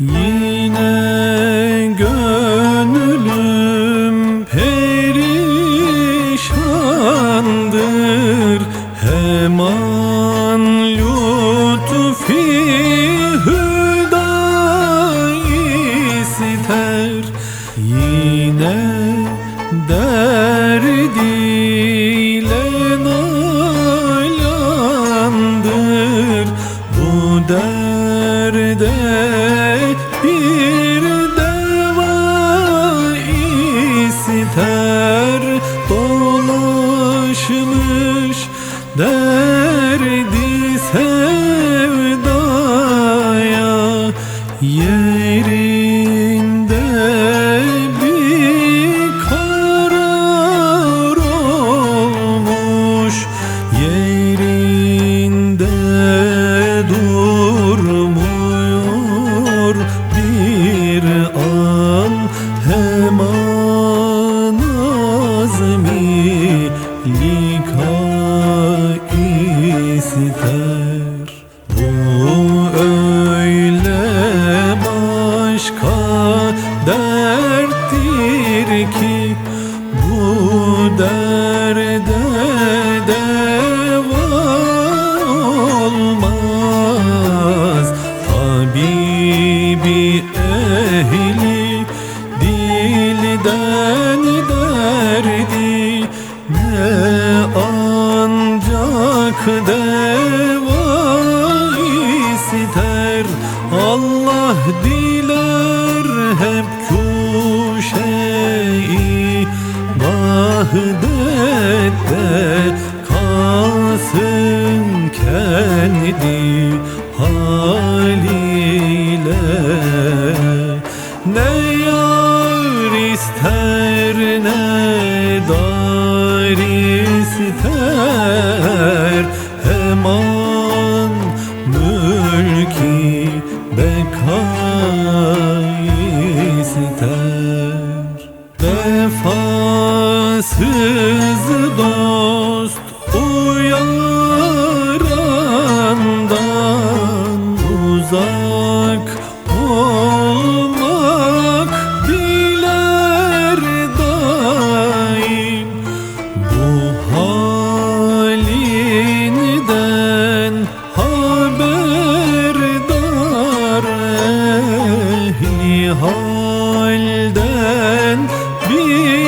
Yine gönlüm perişandır. Hemen lütfi hüda ister Yine derdiyle ister Dolaşmış derdi sevdaya Yerinde bir karar olmuş. Yerinde durmuyor bir an. Hemen derttir ki Bu derde deva olmaz. Tabibi ehli dilden derdi Ne ancak deva ister. Allah diler Vahdette kalsın kendi haliyle. Ne yar ister ne dar ister. Hemen mülki beka ister Sensiz dost uyarandan uzak olmak diler daim. Bu halinden haberdar ehli halden bir